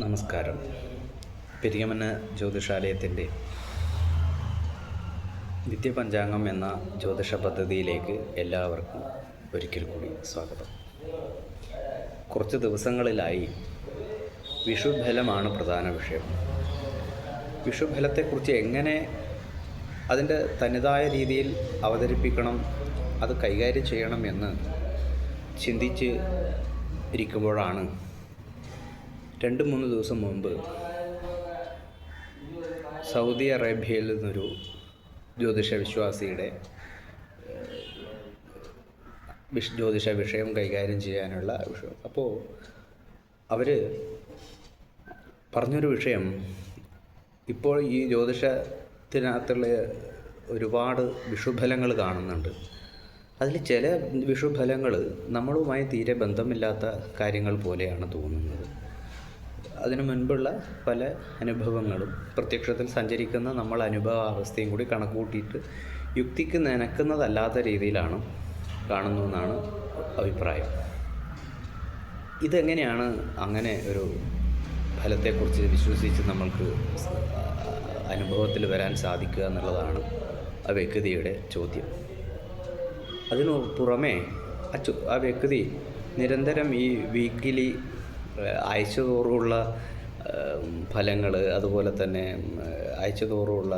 നമസ്കാരം. പെരിയമന ജ്യോതിഷാലയത്തിന്റെ നിത്യപഞ്ചാംഗം എന്ന ജ്യോതിഷ പദ്ധതിയിലേക്ക് എല്ലാവർക്കും ഒരിക്കൽ കൂടി സ്വാഗതം. കുറച്ച് ദിവസങ്ങളിലായി വിഷുഫലമാണ് പ്രധാന വിഷയം. വിഷുഫലത്തെക്കുറിച്ച് എങ്ങനെ അതിന്റെ തനതായ രീതിയിൽ അവതരിപ്പിക്കണം അത് കൈകാര്യം ചെയ്യണം എന്ന് ചിന്തിച്ച് ഇരിക്കുമ്പോഴാണ് രണ്ട് മൂന്ന് ദിവസം മുമ്പ് സൗദി അറേബ്യയിൽ നിന്നൊരു ജ്യോതിഷ വിശ്വാസിയുടെ വിഷ് ജ്യോതിഷ വിഷയം കൈകാര്യം ചെയ്യാനുള്ള വിഷയം. അപ്പോൾ അവർ പറഞ്ഞൊരു വിഷയം ഇപ്പോൾ ഈ ജ്യോതിഷത്തിനകത്തുള്ള ഒരുപാട് വിഷുഫലങ്ങൾ കാണുന്നുണ്ട്. അതിൽ ചില വിഷുഫലങ്ങൾ നമ്മളുമായി തീരെ ബന്ധമില്ലാത്ത കാര്യങ്ങൾ പോലെയാണ് തോന്നുന്നത്. അതിനു മുൻപുള്ള പല അനുഭവങ്ങളും. പ്രത്യക്ഷത്തിൽ സഞ്ചരിക്കുന്ന നമ്മൾ അനുഭവാവസ്ഥയും കൂടി കണക്കുകൂട്ടിയിട്ട് യുക്തിക്ക് നനക്കുന്നതല്ലാത്ത രീതിയിലാണ് കാണുന്നു എന്നാണ് അഭിപ്രായം. ഇതെങ്ങനെയാണ് അങ്ങനെ ഒരു ഫലത്തെക്കുറിച്ച് വിശ്വസിച്ച് നമ്മൾക്ക് അനുഭവത്തിൽ വരാൻ സാധിക്കുക എന്നുള്ളതാണ് ആ വ്യക്തിയുടെ ചോദ്യം. അതിനു പുറമേ ആ വ്യക്തി നിരന്തരം ഈ വീക്കിലി ആഴ്ച തോറുമുള്ള ഫലങ്ങൾ അതുപോലെ തന്നെ ആഴ്ച തോറുമുള്ള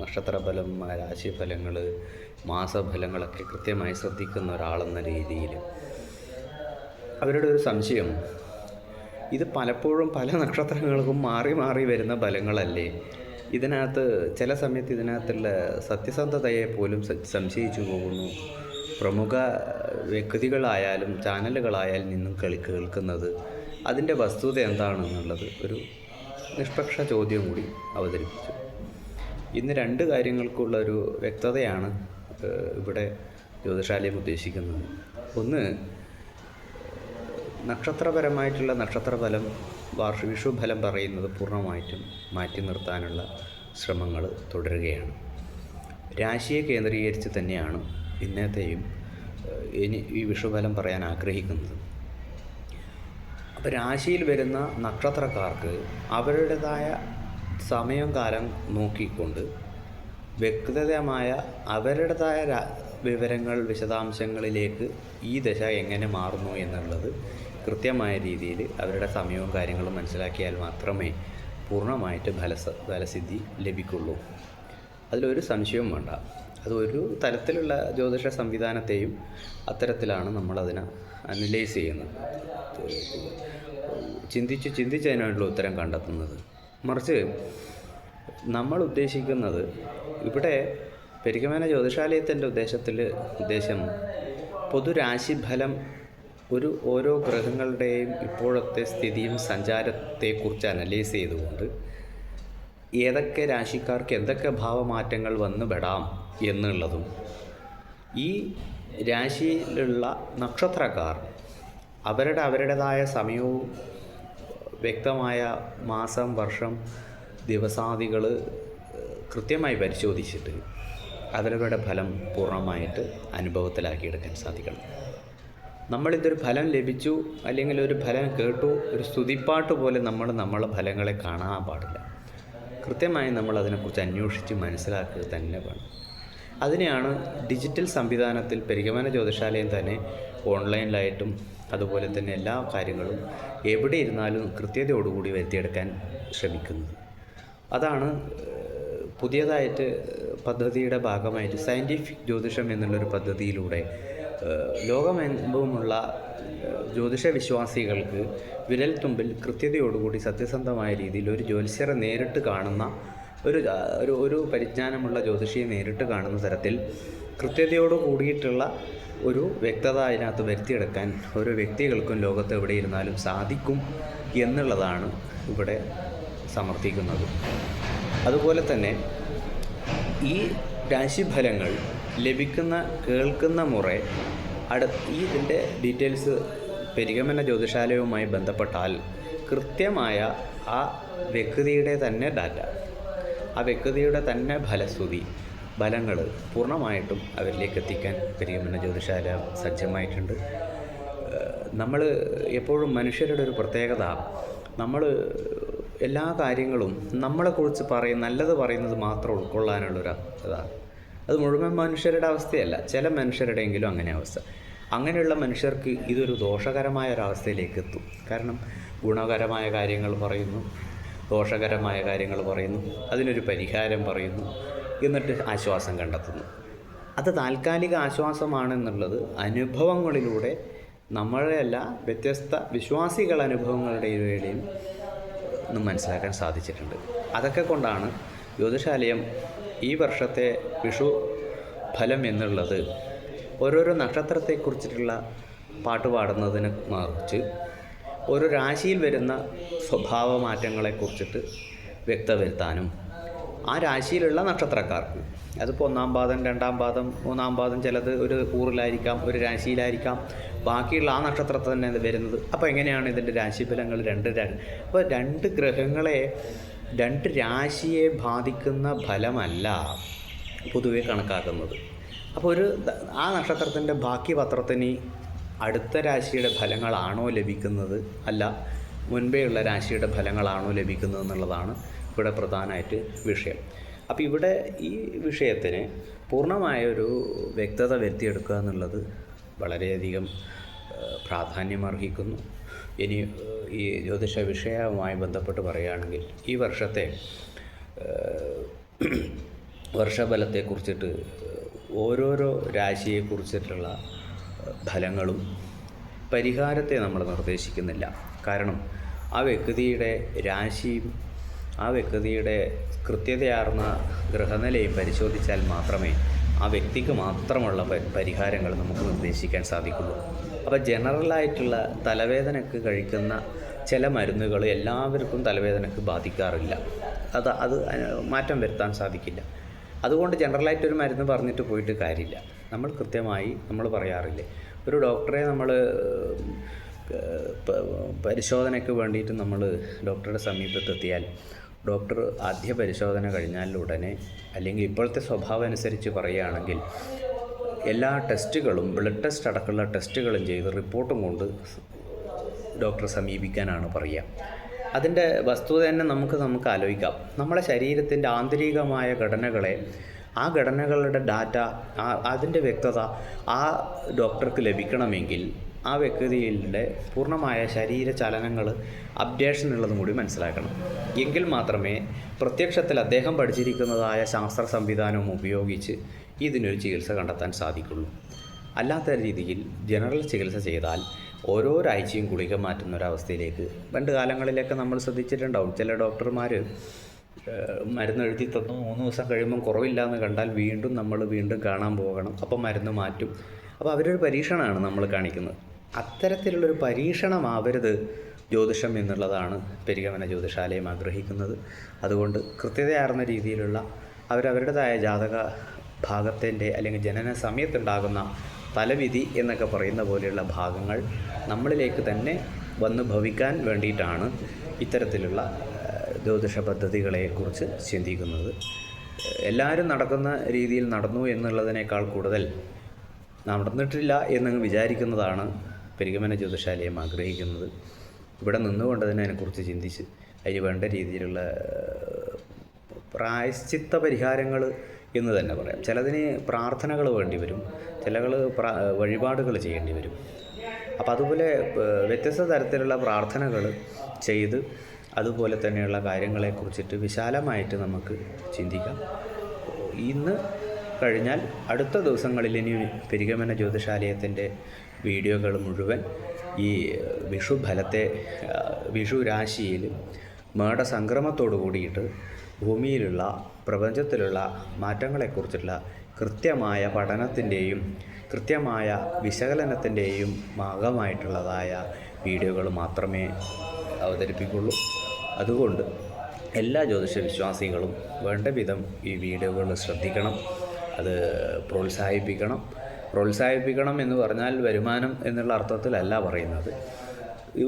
നക്ഷത്രഫലം രാശിഫലങ്ങൾ മാസഫലങ്ങളൊക്കെ കൃത്യമായി ശ്രദ്ധിക്കുന്ന ഒരാളെന്ന രീതിയിൽ അവരുടെ ഒരു സംശയം ഇത് പലപ്പോഴും പല നക്ഷത്രങ്ങൾക്കും മാറി മാറി വരുന്ന ഫലങ്ങളല്ലേ? ഇതിനകത്ത് ചില സമയത്ത് ഇതിനകത്തുള്ള സത്യസന്ധതയെ പോലും സംശയിച്ചു പോകുന്നു. പ്രമുഖ വ്യക്തികളായാലും ചാനലുകളായാലും നിന്നും കേൾക്കുന്നത് അതിന്റെ വസ്തുത എന്താണെന്നുള്ളത് ഒരു നിഷ്പക്ഷ ചോദ്യം കൂടി അവതരിപ്പിച്ചു. ഇന്ന് രണ്ട് കാര്യങ്ങൾക്കുള്ള ഒരു വ്യക്തതയാണ് ഇവിടെ ജ്യോതിഷാലയം ഉദ്ദേശിക്കുന്നത്. ഒന്ന് നക്ഷത്രപരമായിട്ടുള്ള നക്ഷത്രഫലം വാർഷ വിഷുഫലം പറയുന്നത് പൂർണമായിട്ടും മാറ്റി നിർത്താനുള്ള ശ്രമങ്ങൾ തുടരുകയാണ്. രാശിയെ കേന്ദ്രീകരിച്ച് തന്നെയാണ് ഇന്നത്തെയും ഇനി ഈ വിഷുഫലം പറയാൻ ആഗ്രഹിക്കുന്നത്. രാശിയിൽ വരുന്ന നക്ഷത്രക്കാർക്ക് അവരുടേതായ സമയം കാലം നോക്കിക്കൊണ്ട് വ്യക്തിഗതമായ അവരുടേതായ വിവരങ്ങൾ വിശദാംശങ്ങളിലേക്ക് ഈ ദശ എങ്ങനെ മാറുന്നു എന്നുള്ളത് കൃത്യമായ രീതിയിൽ അവരുടെ സമയവും കാര്യങ്ങളും മനസ്സിലാക്കിയാൽ മാത്രമേ പൂർണമായിട്ട് ഫലസ ഫലസിദ്ധി ലഭിക്കുള്ളൂ. അതിലൊരു സംശയവും വേണ്ട. അത് ഒരു തരത്തിലുള്ള ജ്യോതിഷ സംവിധാനത്തെയും അത്തരത്തിലാണ് നമ്മളതിനെ അനലൈസ് ചെയ്യുന്നത്. ചിന്തിച്ച് ചിന്തിച്ച് അതിനുള്ള ഉത്തരം കണ്ടെത്തുന്നത്. മറിച്ച് നമ്മൾ ഉദ്ദേശിക്കുന്നത് ഇവിടെ പെരിക്കമേന ജ്യോതിഷാലയത്തിന്റെ ഉദ്ദേശത്തിൽ ഉദ്ദേശം പൊതുരാശിഫലം ഒരു ഓരോ ഗ്രഹങ്ങളുടെയും ഇപ്പോഴത്തെ സ്ഥിതിയും സഞ്ചാരത്തെക്കുറിച്ച് അനലൈസ് ചെയ്തുകൊണ്ട് ഏതൊക്കെ രാശിക്കാർക്ക് എന്തൊക്കെ ഭാവമാറ്റങ്ങൾ വന്നു പെടാം എന്നുള്ളതും ഈ രാശിയിലുള്ള നക്ഷത്രക്കാർ അവരുടെ അവരുടേതായ സമയവും വ്യക്തമായ മാസം വർഷം ദിവസാദികൾ കൃത്യമായി പരിശോധിച്ചിട്ട് അവരവരുടെ ഫലം പൂർണമായിട്ട് അനുഭവത്തിലാക്കിയെടുക്കാൻ സാധിക്കണം. നമ്മളിതൊരു ഫലം ലഭിച്ചു അല്ലെങ്കിൽ ഒരു ഫലം കേട്ടു ഒരു സ്തുതിപ്പാട്ട് പോലെ നമ്മൾ നമ്മളെ ഫലങ്ങളെ കാണാൻ പാടില്ല. കൃത്യമായി നമ്മൾ അതിനെക്കുറിച്ച് അന്വേഷിച്ച് മനസ്സിലാക്കുക തന്നെ വേണം. അതിനെയാണ് ഡിജിറ്റൽ സംവിധാനത്തിൽ പരിഗമന ജ്യോതിഷാലയം തന്നെ ഓൺലൈനിലായിട്ടും അതുപോലെ തന്നെ എല്ലാ കാര്യങ്ങളും എവിടെ ഇരുന്നാലും കൃത്യതയോടുകൂടി വരുത്തിയെടുക്കാൻ ശ്രമിക്കുന്നത് അതാണ് പുതിയതായിട്ട് പദ്ധതിയുടെ ഭാഗമായിട്ട് സയന്റിഫിക് ജ്യോതിഷം എന്നുള്ളൊരു പദ്ധതിയിലൂടെ ലോകമെമ്പുമുള്ള ജ്യോതിഷ വിശ്വാസികൾക്ക് വിരൽ തുമ്പിൽ കൃത്യതയോടുകൂടി സത്യസന്ധമായ രീതിയിൽ ഒരു ജ്യോതിഷരെ നേരിട്ട് കാണുന്ന ഒരു ഒരു ഒരു പരിജ്ഞാനമുള്ള ജ്യോതിഷിയെ നേരിട്ട് കാണുന്ന തരത്തിൽ കൃത്യതയോട് കൂടിയിട്ടുള്ള ഒരു വ്യക്തത അതിനകത്ത് വരുത്തിയെടുക്കാൻ ഓരോ വ്യക്തികൾക്കും ലോകത്ത് എവിടെ ഇരുന്നാലും സാധിക്കും എന്നുള്ളതാണ് ഇവിടെ സമർത്ഥിക്കുന്നത്. അതുപോലെ തന്നെ ഈ രാശിഫലങ്ങൾ ലഭിക്കുന്ന കേൾക്കുന്ന മുറ അടു ഈ ഇതിന്റെ ഡീറ്റെയിൽസ് പെരിഗമന ജ്യോതിഷാലയവുമായി ബന്ധപ്പെട്ടാൽ കൃത്യമായ ആ വ്യക്തിയുടെ തന്നെ ഡാറ്റ. ആ വ്യക്തിയുടെ തന്നെ ഫലശ്രുതി ഫലങ്ങൾ പൂർണമായിട്ടും അവരിലേക്ക് എത്തിക്കാൻ പെരിയമന ജ്യോതിശാല സജ്ജമായിട്ടുണ്ട്. നമ്മൾ എപ്പോഴും മനുഷ്യരുടെ ഒരു പ്രത്യേകത നമ്മൾ എല്ലാ കാര്യങ്ങളും നമ്മളെക്കുറിച്ച് പറയും നല്ലത് പറയുന്നത് മാത്രം ഉൾക്കൊള്ളാനുള്ളൊരു ഇതാണ് അത് മുഴുവൻ മനുഷ്യരുടെ അവസ്ഥയല്ല ചില മനുഷ്യരുടെയെങ്കിലും അങ്ങനെ അവസ്ഥ. അങ്ങനെയുള്ള മനുഷ്യർക്ക് ഇതൊരു ദോഷകരമായ ഒരവസ്ഥയിലേക്ക് എത്തും കാരണം ഗുണകരമായ കാര്യങ്ങൾ പറയുന്നു. ദോഷകരമായ കാര്യങ്ങൾ പറയുന്നു. അതിനൊരു പരിഹാരം പറയുന്നു. എന്നിട്ട് ആശ്വാസം കണ്ടെത്തുന്നു. അത് താൽക്കാലിക ആശ്വാസമാണെന്നുള്ളത് അനുഭവങ്ങളിലൂടെ നമ്മളെയല്ല വ്യത്യസ്ത വിശ്വാസികൾ അനുഭവങ്ങളുടെയും ഒന്നും മനസ്സിലാക്കാൻ സാധിച്ചിട്ടുണ്ട്. അതൊക്കെ കൊണ്ടാണ് ജ്യോതിഷാലയം ഈ വർഷത്തെ വിഷു ഫലം എന്നുള്ളത് ഓരോരോ നക്ഷത്രത്തെക്കുറിച്ചിട്ടുള്ള പാട്ട് പാടുന്നതിനെ മറിച്ച് ഓരോ രാശിയിൽ വരുന്ന സ്വഭാവ മാറ്റങ്ങളെക്കുറിച്ചിട്ട് വ്യക്തത വരുത്താനും ആ രാശിയിലുള്ള നക്ഷത്രക്കാർക്ക് അതിപ്പോൾ ഒന്നാം പാദം രണ്ടാം പാദം മൂന്നാം പാദം ചിലത് ഒരു കൂറിലായിരിക്കാം ഒരു രാശിയിലായിരിക്കാം ബാക്കിയുള്ള ആ നക്ഷത്രത്തിൽ തന്നെ വരുന്നത്. അപ്പോൾ എങ്ങനെയാണ് ഇതിന്റെ രാശിഫലങ്ങൾ രണ്ട് അപ്പോൾ രണ്ട് ഗ്രഹങ്ങളെ രണ്ട് രാശിയെ ബാധിക്കുന്ന ഫലമല്ല പൊതുവെ കണക്കാക്കുന്നത്. അപ്പോൾ ഒരു ആ നക്ഷത്രത്തിന്റെ ബാക്കി പത്രത്തിന് അടുത്ത രാശിയുടെ ഫലങ്ങളാണോ ലഭിക്കുന്നത്? അല്ല. മുൻപേ ഉള്ള രാശിയുടെ ഫലങ്ങളാണോ ലഭിക്കുന്നത് എന്നുള്ളതാണ് ഇവിടെ പ്രധാനമായിട്ട് വിഷയം. അപ്പോൾ ഇവിടെ ഈ വിഷയത്തിന് പൂർണമായൊരു വ്യക്തത വരുത്തിയെടുക്കുക എന്നുള്ളത് വളരെയധികം പ്രാധാന്യമർഹിക്കുന്നു. ഇനി ഈ ജ്യോതിഷ വിഷയവുമായി ബന്ധപ്പെട്ട് പറയുകയാണെങ്കിൽ ഈ വർഷത്തെ വർഷഫലത്തെക്കുറിച്ചിട്ട് ഓരോരോ രാശിയെക്കുറിച്ചിട്ടുള്ള ഫലങ്ങളും പരിഹാരത്തെ നമ്മൾ നിർദ്ദേശിക്കുന്നില്ല. കാരണം ആ വ്യക്തിയുടെ രാശിയും ആ വ്യക്തിയുടെ കൃത്യതയാർന്ന ഗ്രഹനിലയും പരിശോധിച്ചാൽ മാത്രമേ ആ വ്യക്തിക്ക് മാത്രമുള്ള പരിഹാരങ്ങൾ നമുക്ക് നിർദ്ദേശിക്കാൻ സാധിക്കുള്ളൂ. അപ്പോൾ ജനറലായിട്ടുള്ള തലവേദനക്ക് കഴിക്കുന്ന ചില മരുന്നുകൾ എല്ലാവർക്കും തലവേദനക്ക് ബാധിക്കാറില്ല. അത് അത് മാറ്റം വരുത്താൻ സാധിക്കില്ല. അതുകൊണ്ട് ജനറലായിട്ടൊരു മരുന്ന് പറഞ്ഞിട്ട് പോയിട്ട് കാര്യമില്ല. നമ്മൾ കൃത്യമായി നമ്മൾ പറയാറില്ലേ ഒരു ഡോക്ടറെ നമ്മൾ പരിശോധനയ്ക്ക് വേണ്ടിയിട്ട് നമ്മൾ ഡോക്ടറുടെ സമീപത്തെത്തിയാൽ ഡോക്ടർ ആദ്യ പരിശോധന കഴിഞ്ഞാൽ ഉടനെ അല്ലെങ്കിൽ ഇപ്പോഴത്തെ സ്വഭാവം അനുസരിച്ച് പറയുകയാണെങ്കിൽ എല്ലാ ടെസ്റ്റുകളും ബ്ലഡ് ടെസ്റ്റ് അടക്കമുള്ള ടെസ്റ്റുകളും ചെയ്ത് റിപ്പോർട്ടും കൊണ്ട് ഡോക്ടറെ സമീപിക്കാനാണ് പറയുക. അതിന്റെ വസ്തുത തന്നെ നമുക്ക് നമുക്ക് ആലോചിക്കാം. നമ്മുടെ ശരീരത്തിന്റെ ആന്തരികമായ ഘടനകളെ ആ ഘടനകളുടെ ഡാറ്റ അതിന്റെ വ്യക്തത ആ ഡോക്ടർക്ക് ലഭിക്കണമെങ്കിൽ ആ വ്യക്തിയുടെ പൂർണമായ ശരീര ചലനങ്ങൾ അപ്ഡേഷൻ ഉള്ളതും കൂടി മനസ്സിലാക്കണം. എങ്കിൽ മാത്രമേ പ്രത്യക്ഷത്തിൽ അദ്ദേഹം പഠിച്ചിരിക്കുന്നതായ ശാസ്ത്ര സംവിധാനവും ഉപയോഗിച്ച് ഇതിനൊരു ചികിത്സ കണ്ടെത്താൻ സാധിക്കുള്ളൂ. അല്ലാത്ത രീതിയിൽ ജനറൽ ചികിത്സ ചെയ്താൽ ഓരോരാഴ്ചയും ഗുളിക മാറ്റുന്ന ഒരവസ്ഥയിലേക്ക് പണ്ട് കാലങ്ങളിലൊക്കെ നമ്മൾ ശ്രദ്ധിച്ചിട്ടുണ്ടാവും. ചില ഡോക്ടർമാർ മരുന്ന് എഴുതി തന്നു. മൂന്ന് ദിവസം കഴിയുമ്പം കുറവില്ല എന്ന് കണ്ടാൽ വീണ്ടും നമ്മൾ വീണ്ടും കാണാൻ പോകണം. അപ്പം മരുന്ന് മാറ്റും. അപ്പോൾ അവരൊരു പരീക്ഷണമാണ് നമ്മൾ കാണിക്കുന്നത്. അത്തരത്തിലുള്ളൊരു പരീക്ഷണമാവരുത് ജ്യോതിഷം എന്നുള്ളതാണ് പെരിഗമന ജ്യോതിഷാലയം ആഗ്രഹിക്കുന്നത്. അതുകൊണ്ട് കൃത്യതയാർന്ന രീതിയിലുള്ള അവരവരുടേതായ ജാതക ഭാഗത്തിന്റെ അല്ലെങ്കിൽ ജനന സമയത്തുണ്ടാകുന്ന തലവിധി എന്നൊക്കെ പറയുന്ന പോലെയുള്ള ഭാഗങ്ങൾ നമ്മളിലേക്ക് തന്നെ വന്ന് ഭവിക്കാൻ വേണ്ടിയിട്ടാണ് ഇത്തരത്തിലുള്ള ജ്യോതിഷ പദ്ധതികളെക്കുറിച്ച് ചിന്തിക്കുന്നത്. എല്ലാവരും നടക്കുന്ന രീതിയിൽ നടന്നു എന്നുള്ളതിനേക്കാൾ കൂടുതൽ നടന്നിട്ടില്ല എന്നങ്ങ് വിചാരിക്കുന്നതാണ് പെരിഗമന ജ്യോതിശാലയം ആഗ്രഹിക്കുന്നത്. ഇവിടെ നിന്നുകൊണ്ട് തന്നെ അതിനെക്കുറിച്ച് ചിന്തിച്ച് അതിന് വേണ്ട രീതിയിലുള്ള പ്രായശ്ചിത്ത പരിഹാരങ്ങൾ എന്ന് തന്നെ പറയാം. ചിലതിന് പ്രാർത്ഥനകൾ വേണ്ടി വരും. ചിലകൾ വഴിപാടുകൾ ചെയ്യേണ്ടി വരും. അപ്പോൾ അതുപോലെ വ്യത്യസ്ത തരത്തിലുള്ള പ്രാർത്ഥനകൾ ചെയ്ത് അതുപോലെ തന്നെയുള്ള കാര്യങ്ങളെക്കുറിച്ചിട്ട് വിശാലമായിട്ട് നമുക്ക് ചിന്തിക്കാം. ഇന്ന് കഴിഞ്ഞാൽ അടുത്ത ദിവസങ്ങളിൽ ഇനി പെരുകമന ജ്യോതിഷാലയത്തിന്റെ വീഡിയോകൾ മുഴുവൻ ഈ വിഷു ഫലത്തെ വിഷു രാശിയിൽ മേടസംക്രമത്തോടു കൂടിയിട്ട് ഭൂമിയിലുള്ള പ്രപഞ്ചത്തിലുള്ള മാറ്റങ്ങളെക്കുറിച്ചുള്ള കൃത്യമായ പഠനത്തിന്റെയും കൃത്യമായ വിശകലനത്തിന്റെയും ഭാഗമായിട്ടുള്ളതായ വീഡിയോകൾ മാത്രമേ അവതരിപ്പിക്കുള്ളൂ. അതുകൊണ്ട് എല്ലാ ജ്യോതിഷ വിശ്വാസികളും വേണ്ട വിധം ഈ വീഡിയോകൾ ശ്രദ്ധിക്കണം. അത് പ്രോത്സാഹിപ്പിക്കണം. പ്രോത്സാഹിപ്പിക്കണം എന്ന് പറഞ്ഞാൽ വരുമാനം എന്നുള്ള അർത്ഥത്തിലല്ല പറയുന്നത്.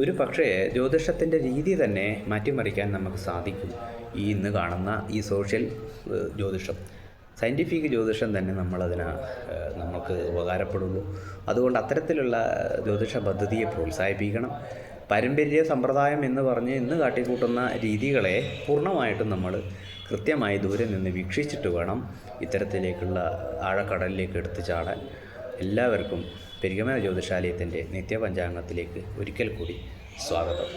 ഒരു പക്ഷേ ജ്യോതിഷത്തിന്റെ രീതി തന്നെ മാറ്റിമറിക്കാൻ നമുക്ക് സാധിക്കും ഈ ഇന്ന് കാണുന്ന ഈ സോഷ്യൽ ജ്യോതിഷം. സയന്റിഫിക് ജ്യോതിഷം തന്നെ നമ്മളതിന് നമുക്ക് ഉപകാരപ്പെടുള്ളൂ അതുകൊണ്ട് അത്തരത്തിലുള്ള ജ്യോതിഷ പദ്ധതിയെ പ്രോത്സാഹിപ്പിക്കണം. പാരമ്പര്യ സമ്പ്രദായം എന്ന് പറഞ്ഞ് ഇന്ന് കാട്ടിക്കൂട്ടുന്ന രീതികളെ പൂർണമായിട്ടും നമ്മൾ കൃത്യമായി ദൂരെ നിന്ന് വീക്ഷിച്ചിട്ട് വേണം ഇത്തരത്തിലേക്കുള്ള ആഴക്കടലിലേക്ക് എടുത്തു ചാടാൻ. എല്ലാവർക്കും പെരിഗമന ജ്യോതിഷാലയത്തിന്റെ നിത്യപഞ്ചാംഗത്തിലേക്ക് ഒരിക്കൽ കൂടി സ്വാഗതം.